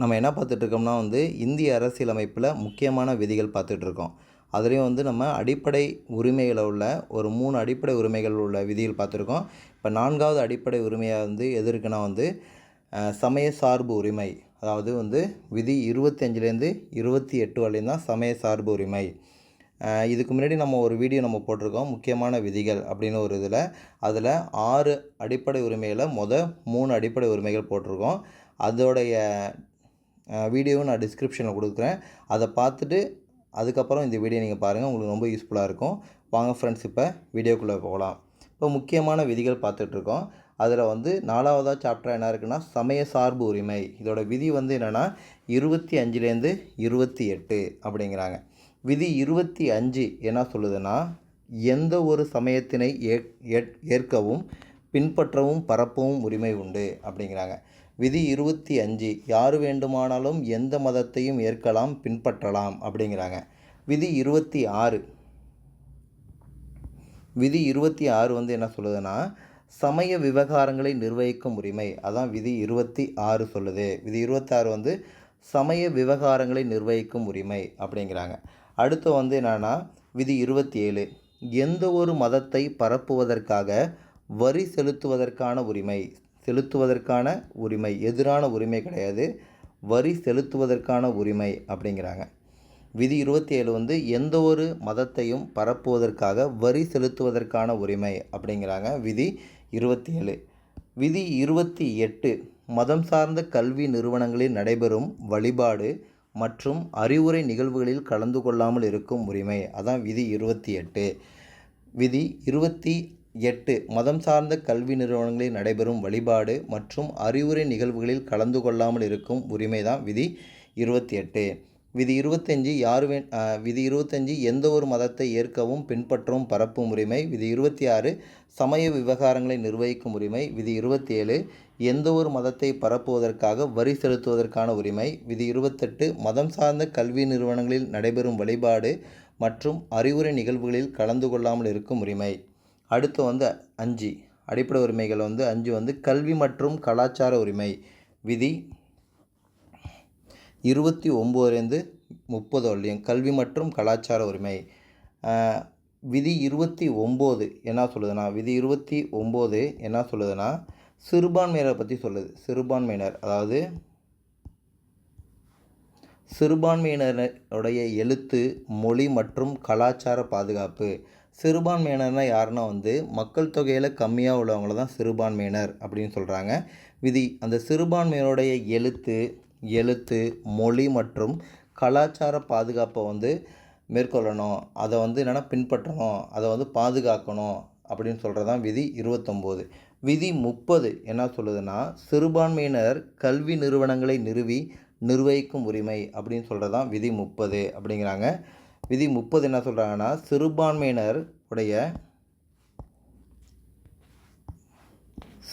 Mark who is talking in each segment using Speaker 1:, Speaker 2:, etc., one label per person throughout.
Speaker 1: நம்ம என்ன பார்த்துட்ருக்கோம்னா வந்து இந்திய அரசியலமைப்பில் முக்கியமான விதிகள் பார்த்துட்ருக்கோம். அதுலேயும் வந்து நம்ம அடிப்படை உரிமைகளை உள்ள ஒரு மூணு அடிப்படை உரிமைகள் உள்ள விதிகள் பார்த்துருக்கோம். இப்போ நான்காவது அடிப்படை உரிமையாக வந்து எது இருக்குன்னா வந்து சமய சார்பு உரிமை. அதாவது வந்து விதி இருபத்தஞ்சிலேருந்து இருபத்தி எட்டு வரையும் தான் சமய சார்பு உரிமை. இதுக்கு முன்னாடி நம்ம ஒரு வீடியோ நம்ம போட்டிருக்கோம் முக்கியமான விதிகள் அப்படின்னு ஒரு இதில். அதில் ஆறு அடிப்படை உரிமைகளை மொதல் மூணு அடிப்படை உரிமைகள் போட்டிருக்கோம். அதோடைய வீடியோவும் நான் டிஸ்கிரிப்ஷனில் கொடுக்குறேன். அதை பார்த்துட்டு அதுக்கப்புறம் இந்த வீடியோ நீங்கள் பாருங்கள் உங்களுக்கு ரொம்ப யூஸ்ஃபுல்லாக இருக்கும். வாங்க ஃப்ரெண்ட்ஸ் இப்போ வீடியோக்குள்ளே போகலாம். இப்போ முக்கியமான விதிகள் பார்த்துட்ருக்கோம் அதில் வந்து நாலாவதாக சாப்டர் என்ன இருக்குன்னா சமய சார்பு உரிமை. இதோட விதி வந்து என்னென்னா இருபத்தி அஞ்சுலேருந்து இருபத்தி எட்டு அப்படிங்கிறாங்க. விதி இருபத்தி அஞ்சு என்ன சொல்லுதுன்னா எந்த ஒரு சமயத்தினை ஏற்- ஏற்கவும் பின்பற்றவும் பரப்பவும் உரிமை உண்டு அப்படிங்கிறாங்க. விதி இருபத்தி அஞ்சு யார் வேண்டுமானாலும் எந்த மதத்தையும் ஏற்கலாம் பின்பற்றலாம் அப்படிங்கிறாங்க. விதி இருபத்தி ஆறு. விதி இருபத்தி ஆறு வந்து என்ன சொல்லுதுன்னா சமய விவகாரங்களை நிர்வகிக்கும் உரிமை. அதான் விதி இருபத்தி ஆறு சொல்லுது. விதி இருபத்தாறு வந்து சமய விவகாரங்களை நிர்வகிக்கும் உரிமை அப்படிங்கிறாங்க. அடுத்து வந்து என்னன்னா விதி இருபத்தி ஏழு. எந்த ஒரு மதத்தை பரப்புவதற்காக வரி செலுத்துவதற்கான உரிமை. செலுத்துவதற்கான உரிமை எதிரான உரிமை கிடையாது. வரி செலுத்துவதற்கான உரிமை அப்படிங்கிறாங்க. விதி இருபத்தி ஏழு வந்து எந்த ஒரு மதத்தையும் பரப்புவதற்காக வரி செலுத்துவதற்கான உரிமை அப்படிங்கிறாங்க. விதி இருபத்தி ஏழு விதி இருபத்தி எட்டு மதம் சார்ந்த கல்வி நிறுவனங்களில் நடைபெறும் வழிபாடு மற்றும் அறிவுரை நிகழ்வுகளில் கலந்து கொள்ளாமல் இருக்கும் உரிமை. அதான் விதி இருபத்தி எட்டு. விதி இருபத்தி எட்டு. மதம் சார்ந்த கல்வி நிறுவனங்களில் நடைபெறும் வழிபாடு மற்றும் அறிவுரை நிகழ்வுகளில் கலந்து கொள்ளாமல் இருக்கும் உரிமை தான் விதி இருபத்தி எட்டு விதி இருபத்தஞ்சி யார் வே விதி இருபத்தஞ்சி எந்த ஒரு மதத்தை ஏற்கவும் பின்பற்றவும் பரப்பும் உரிமை. விதி இருபத்தி ஆறு சமய விவகாரங்களை நிர்வகிக்கும் உரிமை. விதி இருபத்தி ஏழு எந்த ஒரு மதத்தை பரப்புவதற்காக வரி செலுத்துவதற்கான உரிமை. விதி இருபத்தெட்டு மதம் சார்ந்த கல்வி நிறுவனங்களில் நடைபெறும் வழிபாடு மற்றும் அறிவுரை நிகழ்வுகளில் கலந்து கொள்ளாமல் இருக்கும் உரிமை. அடுத்து வந்து அஞ்சு. அடிப்படை உரிமைகள் வந்து அஞ்சு வந்து கல்வி மற்றும் கலாச்சார உரிமை. விதி இருபத்தி ஒம்போதுலேருந்து முப்பது வரலையும் கல்வி மற்றும் கலாச்சார உரிமை. விதி இருபத்தி ஒம்பது என்ன சொல்லுதுன்னா விதி இருபத்தி ஒம்பது என்ன சொல்லுதுன்னா சிறுபான்மையினரை பற்றி சொல்லுது. சிறுபான்மையினர் அதாவது சிறுபான்மையினருடைய எழுத்து மொழி மற்றும் கலாச்சார பாதுகாப்பு. சிறுபான்மையினர்னா யாருன்னா வந்து மக்கள் தொகையில் கம்மியாக உள்ளவங்கள தான் சிறுபான்மையினர் அப்படின்னு சொல்கிறாங்க விதி அந்த சிறுபான்மையினருடைய எழுத்து எழுத்து மொழி மற்றும் கலாச்சார பாதுகாப்பை வந்து மேற்கொள்ளணும். அதை வந்து என்னென்னா பின்பற்றணும். அதை வந்து பாதுகாக்கணும் அப்படின்னு சொல்கிறது தான் விதி இருபத்தொம்போது. விதி முப்பது என்ன சொல்லுதுன்னா சிறுபான்மையினர் கல்வி நிறுவனங்களை நிறுவி நிர்வகிக்கும் உரிமை அப்படின்னு சொல்கிறது தான் விதி முப்பது அப்படிங்கிறாங்க. விதி முப்பது என்ன சொல்கிறாங்கன்னா சிறுபான்மையினர் உடைய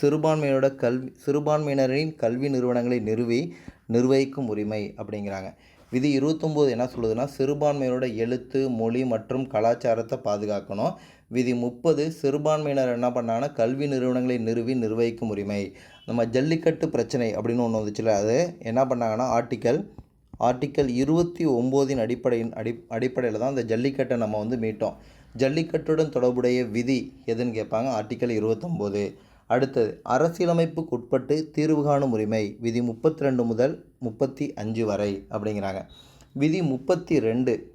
Speaker 1: சிறுபான்மையினோட கல்வி சிறுபான்மையினரின் கல்வி நிறுவனங்களை நிறுவி நிர்வகிக்கும் உரிமை அப்படிங்கிறாங்க. விதி இருபத்தொம்போது என்ன சொல்லுதுன்னா சிறுபான்மையினரோட எழுத்து மொழி மற்றும் கலாச்சாரத்தை பாதுகாக்கணும். விதி முப்பது சிறுபான்மையினர் என்ன பண்ணாங்கன்னா கல்வி நிறுவனங்களை நிறுவி நிர்வகிக்கும் உரிமை. நம்ம ஜல்லிக்கட்டு பிரச்சனை அப்படின்னு ஒன்று வந்துச்சுல அது என்ன பண்ணாங்கன்னா ஆர்டிக்கல் ஆர்டிக்கல் இருபத்தி ஒம்போதின் அடிப்படையின் அடி அடிப்படையில் தான் இந்த ஜல்லிக்கட்டை நம்ம வந்து மீட்டோம். ஜல்லிக்கட்டுடன் தொடர்புடைய விதி எதுன்னு கேட்பாங்க? ஆர்டிக்கல் இருபத்தொம்போது அடுத்தது அரசியலமைப்புக்கு உட்பட்டு தீர்வு காணும் உரிமை விதி முப்பத்தி ரெண்டு முதல் முப்பத்தி அஞ்சு வரை அப்படிங்கிறாங்க. விதி முப்பத்தி ரெண்டு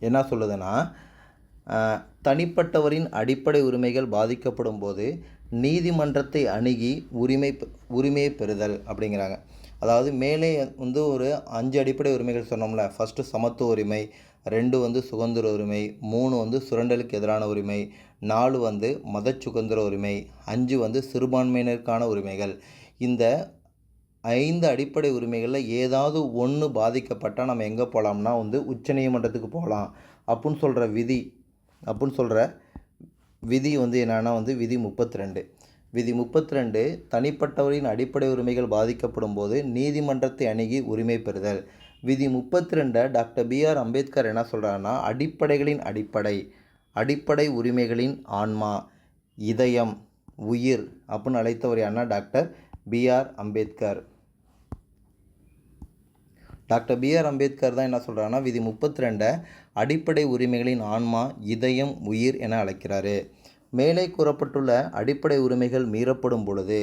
Speaker 1: என்ன சொல்லுதுன்னா தனிப்பட்டவரின் அடிப்படை உரிமைகள் பாதிக்கப்படும் போது நீதிமன்றத்தை அணுகி உரிமை பெ- உரிமையை பெறுதல் அப்படிங்கிறாங்க. அதாவது மேலே வந்து ஒரு அஞ்சு அடிப்படை உரிமைகள் சொன்னோம்ல. ஃபஸ்ட்டு சமத்துவ உரிமை ரெண்டு வந்து சுதந்திர உரிமை மூணு வந்து சுரண்டலுக்கு எதிரான உரிமை நாலு வந்து மத சுதந்திர உரிமை அஞ்சு வந்து சிறுபான்மையினருக்கான உரிமைகள். இந்த ஐந்து அடிப்படை உரிமைகளில் ஏதாவது ஒன்று பாதிக்கப்பட்டால் நம்ம எங்கே போகலாம்னா வந்து உச்சநீதிமன்றத்துக்கு போகலாம் அப்புடின்னு சொல்கிற விதி அப்புடின்னு சொல்கிற விதி வந்து என்னென்னா வந்து விதி முப்பத்தி ரெண்டு விதி முப்பத்தி ரெண்டு தனிப்பட்டவரின் அடிப்படை உரிமைகள் பாதிக்கப்படும் போது நீதிமன்றத்தை அணுகி உரிமை பெறுதல். விதி முப்பத்தி ரெண்டை டாக்டர் பிஆர் அம்பேத்கர் என்ன சொல்கிறாருன்னா அடிப்படைகளின் அடிப்படை அடிப்படை உரிமைகளின் ஆன்மா இதயம் உயிர் அப்படின்னு அழைத்தவர் யாருன்னா doctor BR Ambedkar. Doctor BR Ambedkar தான் என்ன சொல்கிறாருன்னா விதி முப்பத்தி ரெண்டை அடிப்படை உரிமைகளின் ஆன்மா இதயம் உயிர் என அழைக்கிறாரு. மேலே கூறப்பட்டுள்ள அடிப்படை உரிமைகள் மீறப்படும் பொழுது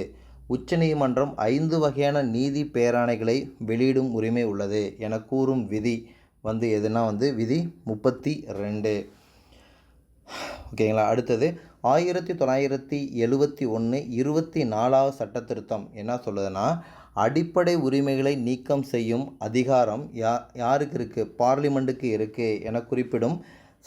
Speaker 1: உச்சநீதிமன்றம் ஐந்து வகையான நீதி பேராணைகளை வெளியிடும் உரிமை உள்ளது என கூறும் விதி வந்து எதுனா வந்து விதி முப்பத்தி ரெண்டு. ஓகேங்களா? அடுத்தது ஆயிரத்தி தொள்ளாயிரத்தி எழுவத்தி ஒன்று இருபத்தி நாலாவது சட்ட திருத்தம் என்ன சொல்லுதுன்னா அடிப்படை உரிமைகளை நீக்கம் செய்யும் அதிகாரம் யா யாருக்கு இருக்குது பார்லிமெண்ட்டுக்கு இருக்குது என குறிப்பிடும்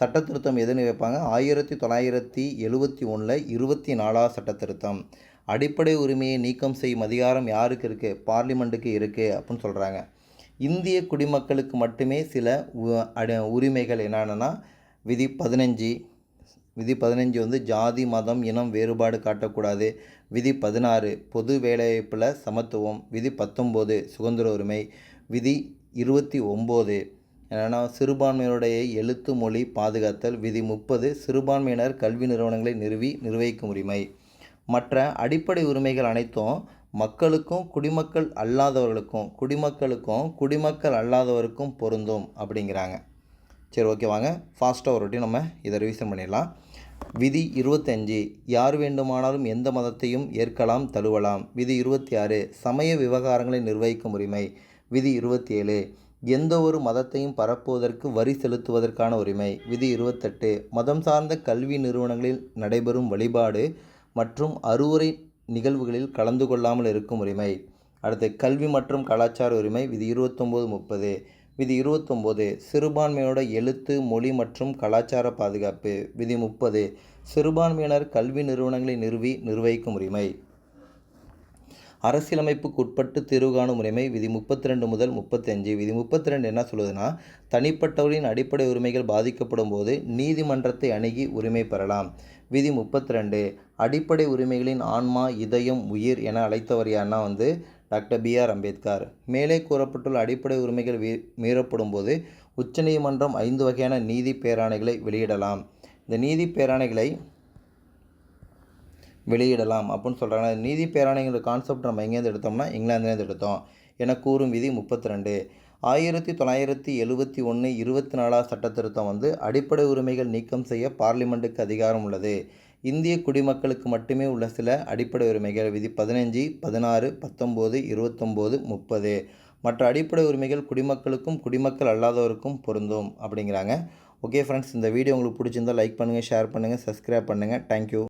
Speaker 1: சட்ட திருத்தம் எதுன்னு வைப்பாங்க ஆயிரத்தி தொள்ளாயிரத்தி எழுவத்தி ஒன்றில் இருபத்தி நாலாவது சட்ட திருத்தம் அடிப்படை உரிமையை நீக்கம் செய்யும் அதிகாரம் யாருக்கு இருக்குது பார்லிமெண்ட்டுக்கு இருக்குது அப்படின்னு சொல்கிறாங்க இந்திய குடிமக்களுக்கு மட்டுமே சில உ- உரிமைகள் என்னென்னா விதி பதினஞ்சு விதி பதினஞ்சு வந்து ஜாதி மதம் இனம் வேறுபாடு காட்டக்கூடாது. விதி பதினாறு பொது வேலைவாய்ப்பில் சமத்துவம். விதி பத்தொம்போது சுதந்திர உரிமை. விதி இருபத்தி ஒம்பது என்னென்னா சிறுபான்மையினுடைய எழுத்து மொழி பாதுகாத்தல் விதி முப்பது சிறுபான்மையினர் கல்வி நிறுவனங்களை நிறுவி நிர்வகிக்கும் உரிமை. மற்ற அடிப்படை உரிமைகள் அனைத்தும் மக்களுக்கும் குடிமக்கள் அல்லாதவர்களுக்கும் குடிமக்களுக்கும் குடிமக்கள் அல்லாதவருக்கும் பொருந்தும் அப்படிங்கிறாங்க. சரி ஓகே வாங்க. ஃபாஸ்ட்டாக ஒரு வாட்டி நம்ம இதை ரிவிஷன் பண்ணிடலாம். விதி இருபத்தஞ்சு யார் வேண்டுமானாலும் எந்த மதத்தையும் ஏற்கலாம் தழுவலாம். விதி இருபத்தி ஆறு சமய விவகாரங்களை நிர்வகிக்கும் உரிமை. விதி இருபத்தி ஏழு எந்த ஒரு மதத்தையும் பரப்புவதற்கு வரி செலுத்துவதற்கான உரிமை. விதி இருபத்தெட்டு. மதம் சார்ந்த கல்வி நிறுவனங்களில் நடைபெறும் வழிபாடு மற்றும் அறுவுரை நிகழ்வுகளில் கலந்து கொள்ளாமல் இருக்கும் உரிமை. அடுத்து கல்வி மற்றும் கலாச்சார உரிமை. விதி இருபத்தொம்போது முப்பது. விதி இருபத்தொம்போது. சிறுபான்மையோட எழுத்து மொழி மற்றும் கலாச்சார பாதுகாப்பு. விதி முப்பது. சிறுபான்மையினர் கல்வி நிறுவனங்களை நிறுவி நிர்வகிக்கும் உரிமை. அரசியலமைப்புக்கு உட்பட்டு தீர்வு காணும் உரிமை விதி முப்பத்தி ரெண்டு முதல் முப்பத்தஞ்சு. விதி முப்பத்தி ரெண்டு என்ன சொல்லுதுன்னா தனிப்பட்டவரின் அடிப்படை உரிமைகள் பாதிக்கப்படும் போது நீதிமன்றத்தை அணுகி உரிமை பெறலாம். விதி முப்பத்தி ரெண்டு அடிப்படை உரிமைகளின் ஆன்மா இதயம் உயிர் என அழைத்தவர் யாருன்னா வந்து டாக்டர் பிஆர் அம்பேத்கர். மேலே கூறப்பட்டுள்ள அடிப்படை உரிமைகள் மீ மீறப்படும் போது உச்சநீதிமன்றம் ஐந்து வகையான நீதி பேராணைகளை வெளியிடலாம். இந்த நீதி பேராணைகளை வெளியிடலாம் அப்படின்னு சொல்கிறாங்க நீதி பேராணைங்கிற கான்செப்ட் நம்ம எங்கேருந்து எடுத்தோம்னா இங்கிலாந்துலேருந்து எடுத்தோம். என கூறும் விதி முப்பத்தி ரெண்டு ஆயிரத்தி தொள்ளாயிரத்தி எழுபத்தி ஒன்று இருபத்தி நாலாவது சட்ட திருத்தம் வந்து அடிப்படை உரிமைகள் நீக்கம் செய்ய பார்லிமெண்ட்டுக்கு அதிகாரம் உள்ளது. இந்திய குடிமக்களுக்கு மட்டுமே உள்ள சில அடிப்படை உரிமைகள் விதி பதினஞ்சு பதினாறு பத்தொம்போது இருபத்தொம்போது முப்பது. மற்ற அடிப்படை உரிமைகள் குடிமக்களுக்கும் குடிமக்கள் அல்லாதவருக்கும் பொருந்தும் அப்படிங்கிறாங்க. ஓகே ஃப்ரெண்ட்ஸ் இந்த வீடியோ உங்களுக்கு பிடிச்சிருந்தா லைக் பண்ணுங்கள் ஷேர் பண்ணுங்கள் சப்ஸ்கிரைப் பண்ணுங்கள் தேங்க்யூ